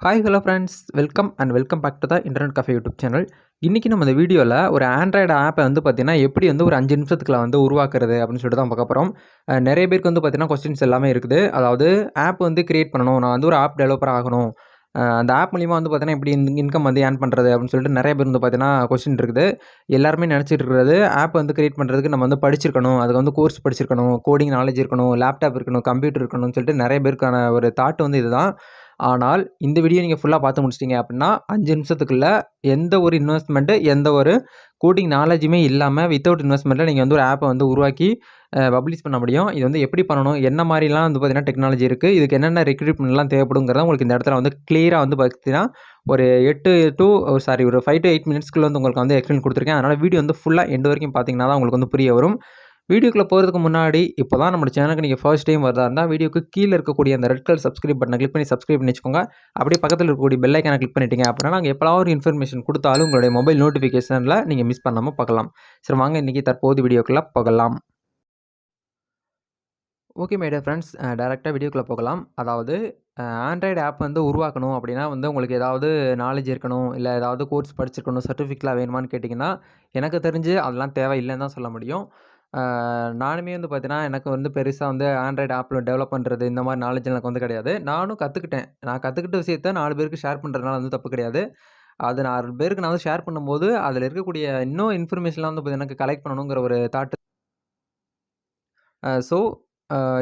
Hi hello friends welcome and welcome back to the internet cafe YouTube channel இன்றைக்கி நம்ம இந்த வீடியோவில் ஒரு ஆண்ட்ராய்டு ஆப்பை வந்து பார்த்திங்கன்னா எப்படி வந்து ஒரு அஞ்சு நிமிஷத்துக்குள்ள வந்து உருவாக்குறது அப்படின்னு சொல்லிட்டு தான் பார்க்க போகிறோம் நிறைய பேருக்கு வந்து பார்த்திங்கன்னா கொஸ்டின்ஸ் எல்லாமே இருக்குது. அதாவது ஆப் வந்து கிரியேட் பண்ணணும். நான் வந்து ஒரு ஆப் டெவலப்பர் ஆகணும். அந்த ஆப் மூலிமா வந்து பார்த்தீங்கன்னா எப்படி இன்கம் வந்து ஏர்ன் பண்ணுறது அப்படின்னு சொல்லிட்டு நிறைய பேர் வந்து பார்த்தீங்கன்னா கொஸ்டின் இருக்குது. எல்லாருமே நினச்சிட்டு இருக்கிறது ஆப் வந்து கிரியேட் பண்ணுறதுக்கு நம்ம வந்து படிச்சிருக்கணும். அதுக்கு வந்து கோர்ஸ் படிச்சிருக்கணும். கோடிங் நாலேஜ் இருக்கணும். லேப்டாப் இருக்கணும். கம்ப்யூட்டர் இருக்கணும்னு சொல்லிட்டு நிறைய பேருக்கான ஒரு தாட் வந்து இதுதான். ஆனால் இந்த வீடியோ நீங்கள் ஃபுல்லாக பார்த்து முடிச்சிட்டிங்க அப்படின்னா அஞ்சு நிமிஷத்துக்குள்ளே எந்த ஒரு இன்வெஸ்ட்மெண்ட்டு எந்த ஒரு கூட்டிங் நாலேஜுமே இல்லாமல் வித்தவுட் இன்வெஸ்ட்மெண்ட்டில் நீங்கள் வந்து ஒரு ஆப்பை வந்து உருவாக்கி பப்ளிஷ் பண்ண முடியும். இது வந்து எப்படி பண்ணணும் என்ன மாதிரிலாம் வந்து பார்த்தீங்கன்னா டெக்னாலஜி இருக்குது இதுக்கு என்னென்ன ரெக்ரூட்மெண்ட்லாம் தேவைப்படுங்கிறத உங்களுக்கு இந்த இடத்துல வந்து கிளியராக வந்து பார்த்தீங்கன்னா ஒரு எட்டு டு சாரி ஒரு ஃபைவ் டு எயிட் மினிட்ஸ்க்குள்ள வந்து உங்களுக்கு வந்து எக்ஸ்பிளைன் கொடுத்துருக்கேன். அதனால் வீடியோ வந்து ஃபுல்லாக எண்டு வரைக்கும் பார்த்தீங்கன்னா தான் உங்களுக்கு வந்து புரிய வரும். வீடியோக்குள்ளே போகிறதுக்கு முன்னாடி இப்போ தான் நம்ம சேனலுக்கு நீங்கள் ஃபர்ஸ்ட் டைம் வரதா இருந்தால் வீடியோக்கு கீழே இருக்கக்கூடிய அந்த ரெட் கலர் சப்ஸ்கிரைப் பட்டனை கிளிக் பண்ணி சப்ஸ்கிரைப் பண்ணி வச்சுக்கோங்க. அப்படியே பக்கத்தில் இருக்கக்கூடிய பெல் ஐக்கானை கிளிக் பண்ணிட்டீங்க அப்படின்னா நாங்கள் எப்போலாம் ஒரு இன்ஃபர்மேஷன் கொடுத்தாலும் உங்களுடைய மொபைல் நோட்டிஃபிகேஷனில் நீங்கள் மிஸ் பண்ணாமல் பார்க்கலாம். சரி வாங்க இன்றைக்கி தற்போது வீடியோக்குள்ளே போகலாம். ஓகே மேடம் ஃப்ரெண்ட்ஸ் டேரெக்டாக வீடியோக்குள்ளே போகலாம். அதாவது ஆண்ட்ராய்டு ஆப் வந்து உருவாக்கணும் அப்படின்னா வந்து உங்களுக்கு ஏதாவது நாலேஜ் இருக்கணும் இல்லை ஏதாவது கோர்ஸ் படிச்சிருக்கணும் சர்டிஃபிகேட்லாம் வேணுமான்னு கேட்டிங்கன்னா எனக்கு தெரிஞ்சு அதெல்லாம் தேவையில்லைன்னு தான் சொல்ல முடியும். நானுமே வந்து பார்த்தீங்கன்னா எனக்கு வந்து பெருசாக வந்து ஆண்ட்ராய்டு ஆப்பில் டெவலப் பண்ணுறது இந்த மாதிரி நாலேஜ் எனக்கு வந்து கிடையாது. நானும் கற்றுக்கிட்டேன் நான் கற்றுக்கிட்ட விஷயத்த நாலு பேருக்கு ஷேர் பண்ணுறதுனால வந்து தப்பு கிடையாது. அது நாலு பேருக்கு நான் வந்து ஷேர் பண்ணும்போது அதில் இருக்கக்கூடிய இன்னும் இன்ஃபர்மேஷன்லாம் வந்து பார்த்தீங்கன்னா எனக்கு கலெக்ட் பண்ணணுங்கிற ஒரு தாட் ஸோ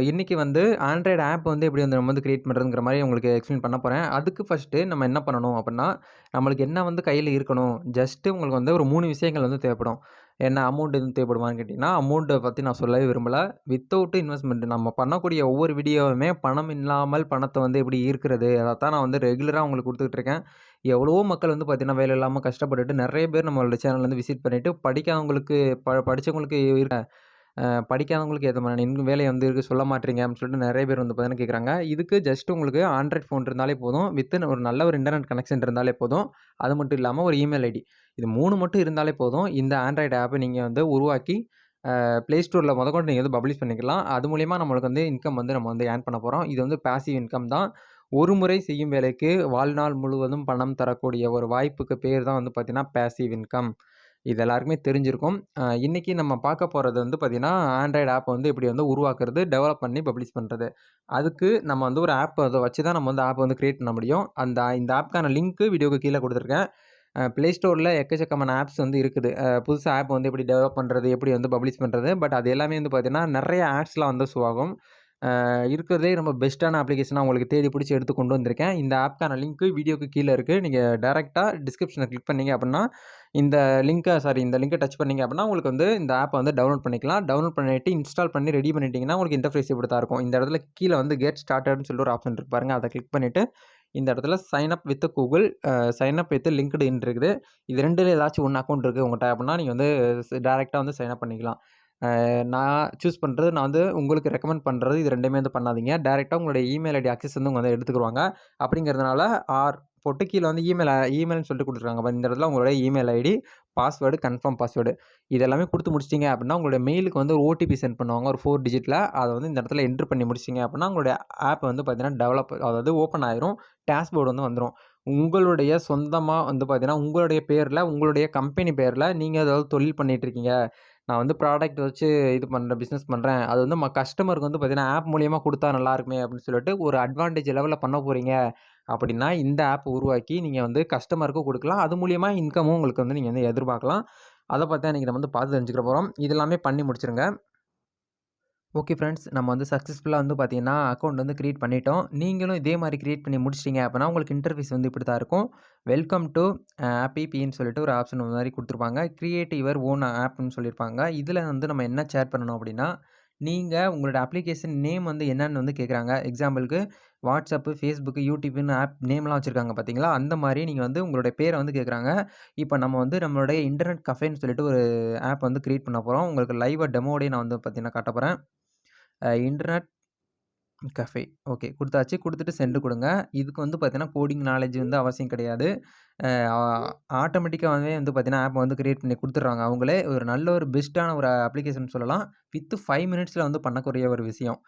இன்றைக்கி வந்து ஆண்ட்ராய்டு ஆப் வந்து எப்படி வந்து நம்ம வந்து க்ரியேட் பண்ணுறதுங்கிற மாதிரி உங்களுக்கு எக்ஸ்பிளைன் பண்ண போகிறேன் அதுக்கு ஃபஸ்ட்டு நம்ம என்ன பண்ணணும் அப்படின்னா நம்மளுக்கு என்ன வந்து கையில் இருக்கணும்? ஜஸ்ட்டு உங்களுக்கு வந்து ஒரு மூணு விஷயங்கள் வந்து தேவைப்படும். என்ன அமௌண்ட் எதுவும் தேவைப்படுமான்னு கேட்டிங்கன்னா அமௌண்ட்டை பற்றி நான் சொல்லவே விரும்பலை. வித்தவுட் இன்வெஸ்ட்மெண்ட் நம்ம பண்ணக்கூடிய ஒவ்வொரு வீடியோவுமே பணம் இல்லாமல் பணத்தை வந்து எப்படி ஈர்க்கிறது? அதை தான் நான் வந்து ரெகுலராக உங்களுக்கு கொடுத்துக்கிட்டு இருக்கேன். எவ்வளவோ மக்கள் வந்து பார்த்திங்கன்னா வேலை இல்லாமல் கஷ்டப்பட்டுட்டு நிறைய பேர் நம்மளோட சேனல் வந்து விசிட் பண்ணிவிட்டு படிக்காதவங்களுக்கு ப படித்தவங்களுக்கு இருக்க படிக்காதவங்களுக்கு ஏற்ற மாதிரி இன்னும் வேலையை வந்து இருக்குது சொல்ல மாட்டீங்க அப்படின்னு சொல்லிட்டு நிறைய பேர் வந்து பார்த்தீங்கன்னா கேட்குறாங்க இதுக்கு ஜஸ்ட் உங்களுக்கு ஆண்ட்ராய்ட் ஃபோன் இருந்தாலே போதும். வித்தின் ஒரு நல்ல ஒரு இன்டர்நெட் கனெக்ஷன் இருந்தாலே போதும். அது மட்டும் இல்லாமல் ஒரு இமெயில் ஐடி இது மூணு மட்டும் இருந்தாலே போதும். இந்த ஆண்ட்ராய்டு ஆப்பை நீங்கள் வந்து உருவாக்கி ப்ளே ஸ்டோரில் முதக்கொண்டு நீங்கள் வந்து பப்ளிஷ் பண்ணிக்கலாம். அது மூலிமா நம்மளுக்கு வந்து இன்கம் வந்து நம்ம வந்து ஏர்ன் பண்ண போகிறோம் இது வந்து பேசிவ் இன்கம் தான். ஒரு முறை செய்யும் வேலைக்கு வாழ்நாள் முழுவதும் பணம் தரக்கூடிய ஒரு வாய்ப்புக்கு பேர் தான் வந்து பார்த்திங்கன்னா பேசிவ் இன்கம் இது எல்லாருக்குமே தெரிஞ்சிருக்கும். இன்றைக்கி நம்ம பார்க்க போகிறது வந்து பார்த்திங்கன்னா ஆண்ட்ராய்டு ஆப் வந்து எப்படி வந்து உருவாக்குறது டெவலப் பண்ணி பப்ளிஷ் பண்ணுறது அதுக்கு நம்ம வந்து ஒரு ஆப் அதை வச்சு தான் நம்ம வந்து ஆப் வந்து க்ரியேட் பண்ண முடியும். அந்த இந்த ஆப்க்கான லிங்க்கு வீடியோக்கு கீழே கொடுத்துருக்கேன். ப்ளே ஸ்டோரில் எக்கச்சக்கமான ஆப்ஸ் வந்து இருக்குது. புதுசாக ஆப் வந்து எப்படி டெவலப் பண்ணுறது எப்படி வந்து பப்ளிஷ் பண்ணுறது பட் அது எல்லாமே வந்து பார்த்திங்கன்னா நிறைய ஆப்ஸ்லாம் வந்து ஷோ ஆகும் இருக்கிறதே ரொம்ப பெஸ்ட்டான அப்ளிகேஷனாக உங்களுக்கு தேடி பிடிச்சி எடுத்து கொண்டு வந்திருக்கேன். இந்த ஆப்க்கான லிங்க்கு வீடியோக்கு கீழே இருக்குது நீங்கள் டேரெக்டாக டிஸ்கிரிப்ஷனை கிளிக் பண்ணீங்க அப்படின்னா இந்த லிங்க்கை சாரி இந்த லிங்கை டச் பண்ணீங்க அப்படின்னா உங்களுக்கு வந்து இந்த ஆப்பை வந்து டவுன்லோட் பண்ணிக்கலாம். டவுன்லோட் பண்ணிவிட்டு இன்ஸ்டால் பண்ணி ரெடி பண்ணிட்டீங்கன்னா உங்களுக்கு இன்டர்ஃபேஸ் இப்படி தான் இருக்கும். இந்த இடத்துல கீழே வந்து கெட் ஸ்டார்டட்னு சொல்லிட்டு ஒரு ஆப்ஷன் இருக்கு பாருங்கள் அதை கிளிக் பண்ணிவிட்டு இந்த இடத்துல sign up with Google sign up with LinkedIn இருக்குது. இது ரெண்டில் ஏதாச்சும் ஒன்று அக்கௌண்ட் இருக்குது உங்கள்கிட்ட அப்படின்னா நீங்கள் வந்து டேரெக்டாக வந்து சைன் அப் பண்ணிக்கலாம். நான் சூஸ் பண்ணுறது நான் வந்து உங்களுக்கு ரெக்கமெண்ட் பண்ணுறது இது ரெண்டுமே வந்து பண்ணாதீங்க. டேரெக்டாக உங்களுடைய இமெயில் ஐடி அக்சஸ் வந்து உங்கள் வந்து எடுத்துக்கிடுவாங்க. அப்படிங்கிறதுனால ஆர் போட்டு கீழே வந்து இமெயில் இமெயில்னு சொல்லிட்டு கொடுத்துருக்காங்க இந்த இடத்துல உங்களுடைய email ID password confirm password இது எல்லாமே கொடுத்து முடிச்சிட்டிங்க அப்படின்னா உங்களுடைய மெயிலுக்கு வந்து ஒரு ஓடிபி சென்ட் பண்ணுவாங்க ஒரு ஃபோர் டிஜிட்டில் அதை வந்து இந்த இடத்துல என்ட்ரு பண்ணி முடிச்சிங்க அப்படின்னா உங்களுடைய ஆப் வந்து பார்த்தீங்கன்னா டெவலப் அதாவது ஓப்பன் ஆயிரும் டேஷ்போர்டு வந்து வந்துடும் உங்களுடைய சொந்தமாக வந்து பார்த்தீங்கன்னா உங்களுடைய பேரில் உங்களுடைய கம்பெனி பேரில் நீங்கள் ஏதாவது தொழில் பண்ணிகிட்ருக்கீங்க இருக்கீங்க நான் வந்து ப்ராடக்ட் வச்சு இது பண்ணுறேன் பிஸ்னஸ் பண்ணுறேன் அது வந்து ம கஸ்டமருக்கு வந்து பார்த்தீங்கன்னா ஆப் மூலியமாக கொடுத்தா நல்லாயிருக்குமே அப்படின்னு சொல்லிட்டு ஒரு அட்வான்டேஜ் லெவலில் பண்ண போகிறீங்க அப்படின்னா இந்த ஆப் உருவாக்கி நீங்கள் வந்து கஸ்டமருக்கும் கொடுக்கலாம். அது மூலியமாக இன்கமும் உங்களுக்கு வந்து நீங்கள் வந்து எதிர்பார்க்கலாம். அதை பார்த்தா இன்றைக்கி நம்ம வந்து பார்த்து தெரிஞ்சுக்கிற போகிறோம் இதெல்லாமே பண்ணி முடிச்சிருங்க. ஓகே ஃப்ரெண்ட்ஸ் நம்ம வந்து சக்ஸஸ்ஃபுல்லாக வந்து பார்த்தீங்கன்னா அக்கௌண்ட் வந்து க்ரியேட் பண்ணிட்டோம். நீங்களும் இதே மாதிரி க்ரியேட் பண்ணி முடிச்சிட்டிங்க அப்படின்னா உங்களுக்கு இன்டர்ஃபேஸ் வந்து இப்படி தான் இருக்கும் வெல்கம் டு ஆப்பிபின்னு சொல்லிட்டு ஒரு ஆப்ஷன் மாதிரி கொடுத்துருப்பாங்க. க்ரியேட் யுவர் ஓன் ஆப்னு சொல்லியிருப்பாங்க. இதில் வந்து நம்ம என்ன ஷேர் பண்ணணும் அப்படின்னா நீங்கள் உங்களோட அப்ளிகேஷன் நேம் வந்து என்னென்னு வந்து கேட்குறாங்க. எக்ஸாம்பிளுக்கு வாட்ஸ்அப்பு ஃபேஸ்புக்கு யூடியூப்னு ஆப் நேம்லாம் வச்சுருக்காங்க பார்த்தீங்களா அந்த மாதிரி நீங்கள் வந்து உங்களுடைய பேரை வந்து கேட்குறாங்க இப்போ நம்ம வந்து நம்மளுடைய இன்டர்நெட் கஃபேன்னு சொல்லிட்டு ஒரு ஆப் வந்து க்ரியேட் பண்ண போகிறோம் உங்களுக்கு லைவாக டெமோடே நான் வந்து பார்த்தீங்கன்னா காட்ட போகிறேன் இன்டர்நெட் கஃபே ஓகே கொடுத்தாச்சு. கொடுத்துட்டு சென்று கொடுங்க. இதுக்கு வந்து பார்த்தீங்கன்னா கோடிங் நாலேஜ் வந்து அவசியம் கிடையாது. ஆட்டோமேட்டிக்காகவே வந்து பார்த்தீங்கன்னா ஆப் வந்து க்ரியேட் பண்ணி கொடுத்துட்றாங்க அவங்களே. ஒரு நல்ல ஒரு பெஸ்ட்டான ஒரு அப்ளிகேஷன் சொல்லலாம். வித் ஃபைவ் மினிட்ஸில் வந்து பண்ணக்கூடிய ஒரு விஷயம்.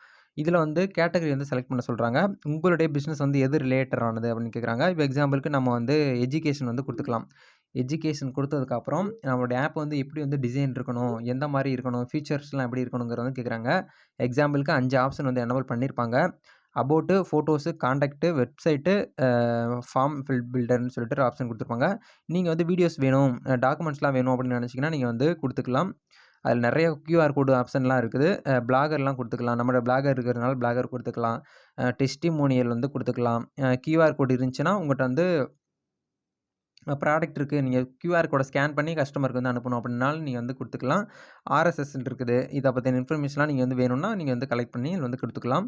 இதில் வந்து கேட்டகரி வந்து செலக்ட் பண்ண சொல்கிறாங்க உங்களுடைய பிஸ்னஸ் வந்து எது ரிலேட்டட் ஆனது அப்படின்னு கேட்குறாங்க. இப்போ எக்ஸாம்பிளுக்கு நம்ம வந்து எஜுகேஷன் வந்து கொடுத்துக்கலாம் எஜுகேஷன் கொடுத்ததுக்கப்புறம் நம்மளுடைய ஆப் வந்து எப்படி வந்து டிசைன் இருக்கணும்? எந்த மாதிரி இருக்கணும்? ஃபீச்சர்ஸ்லாம் எப்படி இருக்கணுங்கிறத வந்து கேட்குறாங்க. எக்ஸாம்பிளுக்கு அஞ்சு ஆப்ஷன் வந்து எனபிள் பண்ணியிருப்பாங்க. About photos, contact, website, form fill பில்டர்னு சொல்லிட்டு ஒரு ஆப்ஷன் கொடுத்துருப்பாங்க நீங்கள் வந்து வீடியோஸ் வேணும், டாக்குமெண்ட்ஸ்லாம் வேணும் அப்படின்னு நினச்சிங்கன்னா நீங்கள் வந்து கொடுத்துக்கலாம் அதில் நிறைய கியூஆர் கோடு ஆப்ஷன்லாம் இருக்குது. பிளாகர்லாம் கொடுத்துக்கலாம் நம்மளோட பிளாகர் இருக்கிறதுனால பிளாகர் கொடுத்துக்கலாம் டெஸ்டிமோனியல் வந்து கொடுத்துக்கலாம் கியூஆர் கோடு இருந்துச்சுன்னா, உங்கள்கிட்ட வந்து ப்ராடக்ட் இருக்குது நீங்கள் கியூஆர் கோடை ஸ்கேன் பண்ணி கஸ்டமருக்கு வந்து அனுப்பணும் அப்படின்னாலும் நீங்கள் வந்து கொடுத்துக்கலாம் ஆர்எஸ்எஸ் இருக்குது. இதை பற்றின இன்ஃபர்மேஷன்லாம் நீங்கள் வந்து வேணும்னா, நீங்கள் வந்து கலெக்ட் பண்ணி வந்து கொடுத்துக்கலாம்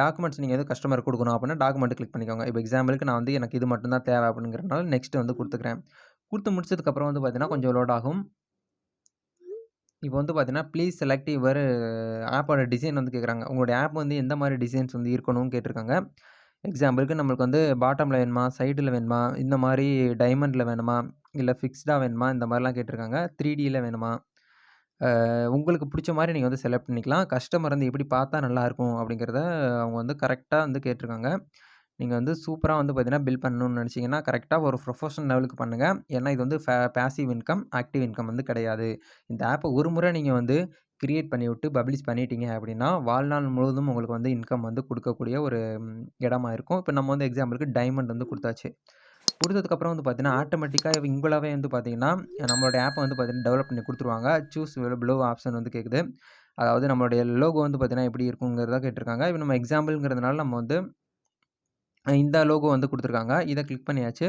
டாக்குமெண்ட்ஸ் நீங்கள் வந்து கஸ்டமருக்கு கொடுக்கணும் அப்படின்னா, டாக்குமெண்ட் கிளிக் பண்ணிக்கோங்க. இப்போ எக்ஸாம்பிளுக்கு நான் வந்து எனக்கு இது மட்டும் தான் தேவை அப்படிங்கிறனால நெக்ஸ்ட் வந்து கொடுத்துக்கிறேன் கொடுத்து முடிச்சதுக்கப்புறம் வந்து பார்த்தீங்கன்னா, கொஞ்சம் லோட் ஆகும். இப்போ வந்து பார்த்தீங்கன்னா, ப்ளீஸ் செலக்ட் யுவர் ஆப்போட டிசைன் வந்து கேட்குறாங்க. உங்களுடைய ஆப் வந்து எந்த மாதிரி டிசைன்ஸ் வந்து இருக்கணும்னு கேட்டிருக்காங்க. எக்ஸாம்பிளுக்கு நம்மளுக்கு வந்து பாட்டமில் வேணுமா? சைடில் வேணுமா? இந்த மாதிரி டைமண்டில் வேணுமா? இல்லை ஃபிக்ஸ்டாக வேணுமா? இந்த மாதிரிலாம் கேட்டிருக்காங்க. 3Dல வேணுமா? உங்களுக்கு பிடிச்ச மாதிரி நீங்கள் வந்து செலக்ட் பண்ணிக்கலாம். கஸ்டமர் வந்து எப்படி பார்த்தா நல்லாயிருக்கும் அப்படிங்கிறத அவங்க வந்து கரெக்டாக வந்து கேட்டிருக்காங்க. நீங்கள் வந்து சூப்பராக வந்து பார்த்தீங்கன்னா, பில் பண்ணணும்னு நினச்சிங்கன்னா கரெக்டாக ஒரு ப்ரொஃபஷனல் லெவலுக்கு பண்ணுங்கள் ஏன்னா இது வந்து ஃபே பேசிவ் இன்கம், ஆக்டிவ் இன்கம் வந்து கிடையாது. இந்த ஆப்பை ஒரு முறை நீங்கள் வந்து கிரியேட் பண்ணிவிட்டு பப்ளிஷ் பண்ணிட்டீங்க அப்படின்னா, வாழ்நாள் முழுவதும் உங்களுக்கு வந்து இன்கம் வந்து கொடுக்கக்கூடிய ஒரு இடமா இருக்கும். இப்போ நம்ம வந்து எக்ஸாம்பிளுக்கு டைமண்ட் வந்து கொடுத்தாச்சு கொடுத்ததுக்கப்புறம் வந்து பார்த்தீங்கன்னா, ஆட்டோமேட்டிக்காக இவங்களாவே வந்து பார்த்தீங்கன்னா, நம்மளுடைய ஆப்பை வந்து பார்த்தீங்கன்னா, டெவலப் பண்ணி கொடுத்துருவாங்க சூஸ் பிலோ ஆப்ஷன் வந்து கேட்குது. அதாவது நம்மளுடைய லோகோ வந்து பார்த்தீங்கன்னா, எப்படி இருக்குங்கிறதா கேட்டிருக்காங்க. இப்போ நம்ம எக்ஸாம்பிள்ங்கிறதுனால நம்ம வந்து இந்த லோகோ வந்து கொடுத்துருக்காங்க இதை கிளிக் பண்ணியாச்சு.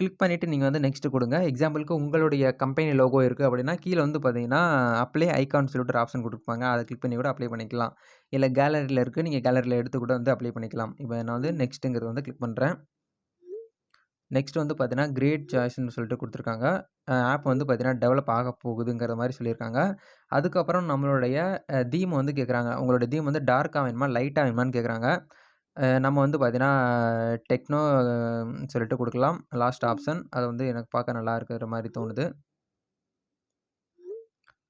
கிளிக் பண்ணிவிட்டு நீங்கள் வந்து நெக்ஸ்ட்டு கொடுங்க எக்ஸாம்பிளுக்கு உங்களுடைய கம்பெனி லோகோ இருக்குது அப்படின்னா, கீழே வந்து பார்த்தீங்கன்னா, அப்ளை ஐகான்னு சொல்லிட்டு ஒரு ஆப்ஷன் கொடுப்பாங்க அதை கிளிக் பண்ணி கூட அப்ளை பண்ணிக்கலாம். இல்லை கேலரியில் இருக்குது நீங்கள் கேலரியில் எடுத்து கூட வந்து அப்ளை பண்ணிக்கலாம். இப்போ நான் வந்து நெக்ஸ்ட்டுங்கிறது வந்து கிளிக் பண்ணுறேன் நெக்ஸ்ட் வந்து பார்த்தீங்கன்னா, கிரேட் சாய்ஸ்ன்னு சொல்லிட்டு கொடுத்துருக்காங்க ஆப் வந்து பார்த்தீங்கன்னா, டெவலப் ஆகப் போகுதுங்கிற மாதிரி சொல்லியிருக்காங்க. அதுக்கப்புறம் நம்மளுடைய தீம் வந்து கேட்குறாங்க. உங்களோட தீம் வந்து டார்க்காக வேணுமா? லைட்டாக வேணுமான்னு கேட்குறாங்க. நம்ம வந்து பார்த்தீங்கன்னா, டெக்னோ சொல்லிட்டு குடுக்கலாம். Last option. அது வந்து எனக்கு பார்க்க நல்லா இருக்கிற மாரி தோணுது.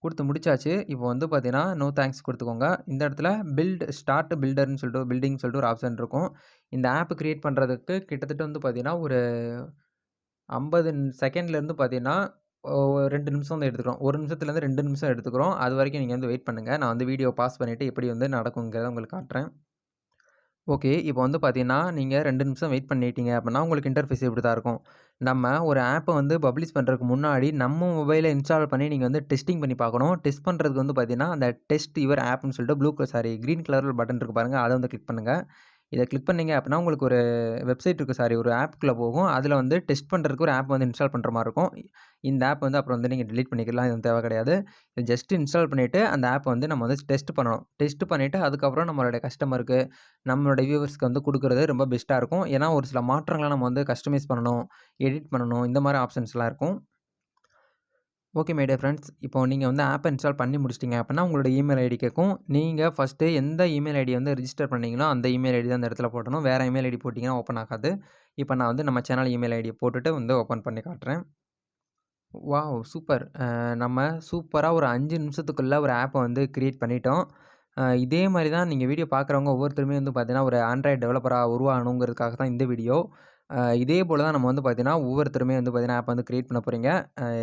குடுத்து முடிச்சாச்சு. இப்போ வந்து பார்த்தீங்கன்னா, நோ தேங்க்ஸ் குடுத்துக்கோங்க. இந்த இடத்துல பில்ட் ஸ்டார்ட் பில்டர்ன்னு சொல்லிட்டு பில்டிங் சொல்லிட்டு ஒரு ஆப்ஷன் இருக்கும். இந்த ஆப் கிரியேட் பண்றதுக்கு கிட்டத்தட்ட வந்து பார்த்தீங்கன்னா, ஒரு 50 செகண்ட்லேருந்து பார்த்தீங்கன்னா, 2 நிமிஷம் தான் எடுத்துக்கிறோம். 1 நிமிஷத்துலேருந்து 2 நிமிஷம் எடுத்துக்கிறோம். அதுவரைக்கும் நீங்க வந்து வெயிட் பண்ணுங்க. நான் வந்து வீடியோ பாஸ் பண்ணிட்டு எப்படி வந்து நடக்குங்கிறத உங்களுக்கு காட்டுறேன். ஓகே. இப்போ வந்து பார்த்தீங்கன்னா, நீங்கள் ரெண்டு நிமிஷம் வெயிட் பண்ணிட்டீங்க அப்படின்னா, உங்களுக்கு இன்டர்ஃபேஸ் இப்படி தான் இருக்கும். நம்ம ஒரு ஆப்பை வந்து பப்ளிஷ் பண்ணுறதுக்கு முன்னாடி நம்ம மொபைலில் இன்ஸ்டால் பண்ணி நீங்கள் வந்து டெஸ்டிங் பண்ணி பார்க்கணும். டெஸ்ட் பண்ணுறதுக்கு வந்து பார்த்தீங்கன்னா, அந்த டெஸ்ட் யுவர் ஆப்னு சொல்லிட்டு ப்ளூ சாரி கிரீன் கலரில் பட்டன் இருக்குது பாருங்கள் அதை வந்து கிளிக் பண்ணுங்கள் இதை கிளிக் பண்ணீங்க அப்படின்னா, உங்களுக்கு ஒரு வெப்சைட் இருக்குது சாரி ஒரு ஆப்புக்குள்ளே போகும். அதில் வந்து டெஸ்ட் பண்ணுறதுக்கு ஒரு ஆப் வந்து இன்ஸ்டால் பண்ணுற மாதிரி இருக்கும். இந்த ஆப் வந்து அப்புறம் வந்து நீங்கள் டிலீட் பண்ணிக்கலாம். இது தேவை கிடையாது. ஜஸ்ட் இன்ஸ்டால் பண்ணிவிட்டு அந்த ஆப் வந்து நம்ம வந்து டெஸ்ட் பண்ணணும். டெஸ்ட் பண்ணிவிட்டு அதுக்கப்புறம் நம்மளுடைய கஸ்டமருக்கு, நம்மளுடைய வியூவர்ஸ்க்கு வந்து கொடுக்குறது ரொம்ப பெஸ்ட்டாக இருக்கும். ஏன்னா, ஒரு சில மாற்றங்களை நம்ம வந்து கஸ்டமைஸ் பண்ணணும், எடிட் பண்ணணும். இந்த மாதிரி ஆப்ஷன்ஸ்லாம் இருக்கும். ஓகே மைடியர் ஃப்ரெண்ட்ஸ் இப்போ நீங்கள் வந்து ஆப்பை இன்ஸ்டால் பண்ணி முடிச்சிட்டீங்க அப்படின்னா, உங்களோட இமெயில் ஐடி கேட்கும். நீங்கள் ஃபர்ஸ்ட்டு எந்த இமெயில் ஐடி வந்து ரிஜிஸ்டர் பண்ணீங்களோ, அந்த இமெயில் ஐடி தான் அந்த இடத்துல போடணும். வேறு இமெயில் ஐடி போட்டிங்கன்னா ஓப்பன் ஆகாது. இப்போ நான் வந்து நம்ம சேனல் இமெயில் ஐடியை போட்டுட்டு வந்து ஓப்பன் பண்ணி காட்டுறேன். வாவ்! சூப்பர். நம்ம சூப்பராக ஒரு அஞ்சு நிமிஷத்துக்குள்ளே ஒரு ஆப்பை வந்து க்ரியேட் பண்ணிட்டோம். இதே மாதிரி தான் நீங்கள் வீடியோ பார்க்குறவங்க ஒவ்வொருத்தருமே வந்து பார்த்தீங்கன்னா, ஒரு ஆண்ட்ராய்டு டெவலப்பராக உருவாகணுங்கிறதுக்காக தான் இந்த வீடியோ. இதே போல் தான் நம்ம வந்து பார்த்தீங்கன்னா, ஒவ்வொருத்தருமே வந்து பார்த்தீங்கன்னா, ஆப் வந்து கிரியேட் பண்ண போகிறீங்க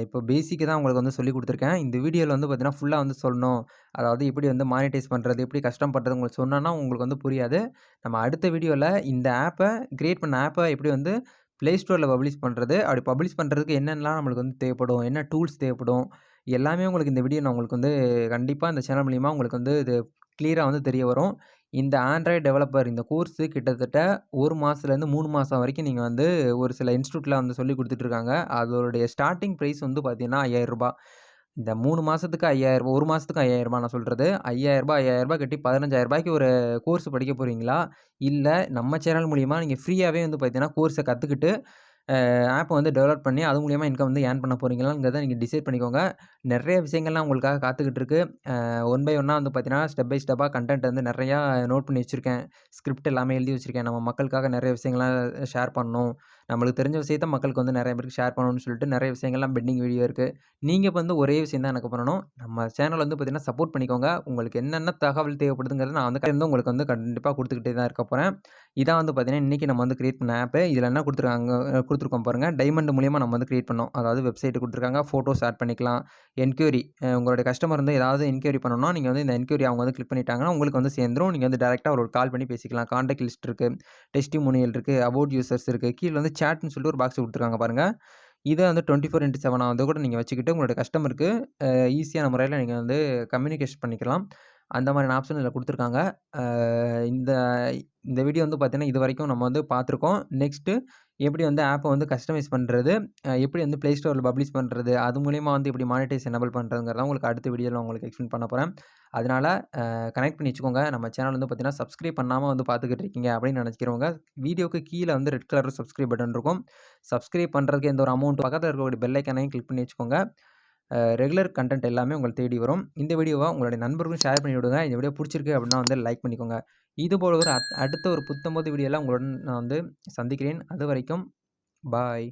இப்போ பேசிக்கு தான் உங்களுக்கு வந்து சொல்லிக் கொடுத்துருக்கேன் இந்த வீடியோவில் வந்து பார்த்தீங்கன்னா, ஃபுல்லாக வந்து சொல்லணும். அதாவது எப்படி வந்து மானிடைஸ் பண்ணுறது எப்படி கஸ்டம் பண்றது உங்களுக்கு சொன்னோன்னா உங்களுக்கு வந்து புரியாது. நம்ம அடுத்த வீடியோவில் இந்த ஆப்பை க்ரியேட் பண்ண ஆப்பை எப்படி வந்து ப்ளே ஸ்டோரில் பப்ளிஷ் பண்ணுறது அப்படி பப்ளிஷ் பண்ணுறதுக்கு என்னென்னலாம் நம்மளுக்கு வந்து தேவைப்படும், என்ன டூல்ஸ் தேவைப்படும், எல்லாமே உங்களுக்கு இந்த வீடியோ நான் உங்களுக்கு வந்து கண்டிப்பாக இந்த சேனல் மூலியமாக உங்களுக்கு வந்து இது கிளியரா வந்து தெரிய வரும். இந்த ஆண்ட்ராய்டு டெவலப்பர் இந்த கோர்ஸு கிட்டத்தட்ட ஒரு மாசத்துலேருந்து மூணு மாதம் வரைக்கும் நீங்கள் வந்து ஒரு சில இன்ஸ்டியூட்டில் வந்து சொல்லி கொடுத்துட்ருக்காங்க அதோடைய ஸ்டார்டிங் ப்ரைஸ் வந்து பார்த்தீங்கன்னா, ரூ. 5000 இந்த மூணு மாசத்துக்கு 5000 1 மாசத்துக்கு ரூ. 5000 நான் சொல்கிறது ஐயாயிரரூபா ஐயாயிரரூபா கட்டி பதினஞ்சாயிரரூபாய்க்கு ஒரு கோர்ஸ் படிக்க போகிறீங்களா இல்லை நம்ம சேனல் மூலிமா நீங்கள் ஃப்ரீயாகவே வந்து பார்த்தீங்கன்னா, கோர்ஸை கற்றுக்கிட்டு ஆப்பை வந்து டெவலப் பண்ணி அது மூலிமா இன்கம் வந்து ஏர்ன் பண்ண போகிறீங்களாங்கிறத நீங்கள் டிசைட் பண்ணிக்கோங்க. நிறைய விஷயங்கள்லாம் உங்களுக்காக காத்துக்கிட்டு இருக்கு. ஒன் பை ஒன்னாக வந்து பார்த்தீங்கன்னா, ஸ்டெப் பை ஸ்டெப்பாக கன்டென்ட் வந்து நிறையா நோட் பண்ணி வச்சுருக்கேன் ஸ்கிரிப்ட் எல்லாமே எழுதி வச்சுருக்கேன் நம்ம மக்களுக்காக நிறைய விஷயங்கள்லாம் ஷேர் பண்ணணும். நம்மளுக்கு தெரிஞ்ச விஷயத்த மக்களுக்கு வந்து நிறைய பேருக்கு ஷேர் பண்ணணும்னு சொல்லிட்டு நிறைய விஷயங்கள்லாம் பெண்டிங் வீடியோ இருக்குது நீங்கள் இப்போ வந்து ஒரே விஷயம் தான் எனக்கு பண்ணணும். நம்ம சேனல் வந்து பார்த்தீங்கன்னா, சப்போர்ட் பண்ணிக்கோங்க. உங்களுக்கு என்னென்ன தகவல் தேவைப்படுதுங்கிறத நான் வந்து இருந்து உங்களுக்கு வந்து கண்டிப்பாக கொடுத்துக்கிட்டே தான் இருக்க போகிறேன் இதான் வந்து பார்த்தீங்கன்னா, இன்றைக்கி நம்ம வந்து கிரியேட் பண்ண ஆப்பு இதில் என்ன கொடுத்துருக்காங்க கொடுத்துருக்கோம் பாருங்கள் டைமண்ட் மூலியமாக நம்ம வந்து கிரியேட் பண்ணோம். அதாவது வெப்சைட் கொடுத்துருக்காங்க ஃபோட்டோஸ் ஆட் பண்ணிக்கலாம். என்கொயரி உங்களுடைய கஸ்டமர் வந்து ஏதாவது என்கொயரி பண்ணணும்னா, நீங்கள் வந்து இந்த என்கொயரி அவங்க வந்து கிளிக் பண்ணிட்டாங்கன்னா, உங்களுக்கு வந்து சேர்ந்துரும். நீங்கள் வந்து டேரெக்டாக அவருக்கு கால் பண்ணி பேசிக்கலாம். கான்டாக்ட் லிஸ்ட் இருக்குது டெஸ்டிமோனியல் இருக்குது அபௌட் யூசர்ஸ் இருக்குது கீழே வந்து சேட்னு சொல்லிட்டு ஒரு பாக்ஸ் கொடுத்துருக்காங்க பாருங்கள் இதை வந்து 24x7 வந்து கூட நீங்கள் வச்சுக்கிட்டு உங்களோட கஸ்டமருக்கு ஈஸியான முறையில் நீங்கள் வந்து கம்யூனிகேஷன் பண்ணிக்கலாம். அந்த மாதிரியான ஆப்ஷன் இதில் கொடுத்துருக்காங்க இந்த இந்த வீடியோ வந்து பார்த்திங்கன்னா இது வரைக்கும் நம்ம வந்து பார்த்துருக்கோம். நெக்ஸ்ட்டு எப்படி வந்து ஆப்பை வந்து கஸ்டமைஸ் பண்ணுறது எப்படி வந்து ப்ளே ஸ்டோரில் பப்ளிஷ் பண்ணுறது அது மூலிமா வந்து எப்படி மானிட்டைஸ் எனபிள் பண்றதுங்கிறத உங்களுக்கு அடுத்த வீடியோவில் உங்களுக்கு எக்ஸ்பிளைன் பண்ண போகிறேன் அதனால் கனெக்ட் பண்ணி வச்சுக்கோங்க. நம்ம சேனல் வந்து பார்த்தீங்கன்னா, சப்ஸ்கிரைப் பண்ணாமல் வந்து பார்த்துக்கிட்டு இருக்கீங்க அப்படின்னு நினச்சிக்கிறவங்க வீடியோக்கு கீழே வந்து ரெட் கலர் சப்ஸ்கிரைப் பட்டன் இருக்கும். சப்ஸ்கிரைப் பண்ணுறதுக்கு எந்த ஒரு அமௌண்ட் பக்கத்தில் இருக்கக்கூடிய பெல்லைக்கனையும் கிளிக் பண்ணி வச்சுக்கோங்க. ரெகுலர் கன்டென்ட் எல்லாமே உங்களை தேடி வரும். இந்த வீடியோவை உங்களுடைய நண்பர்களுக்கும் ஷேர் பண்ணி விடுங்க. இந்த வீடியோ பிடிச்சிருக்கு அப்படின்னா வந்து லைக் பண்ணிக்கோங்க. இதுபோல ஒரு அடுத்த ஒரு புத்தம்போது வீடியோலாம் உங்களுடன் நான் வந்து சந்திக்கிறேன். அது வரைக்கும் பாய்.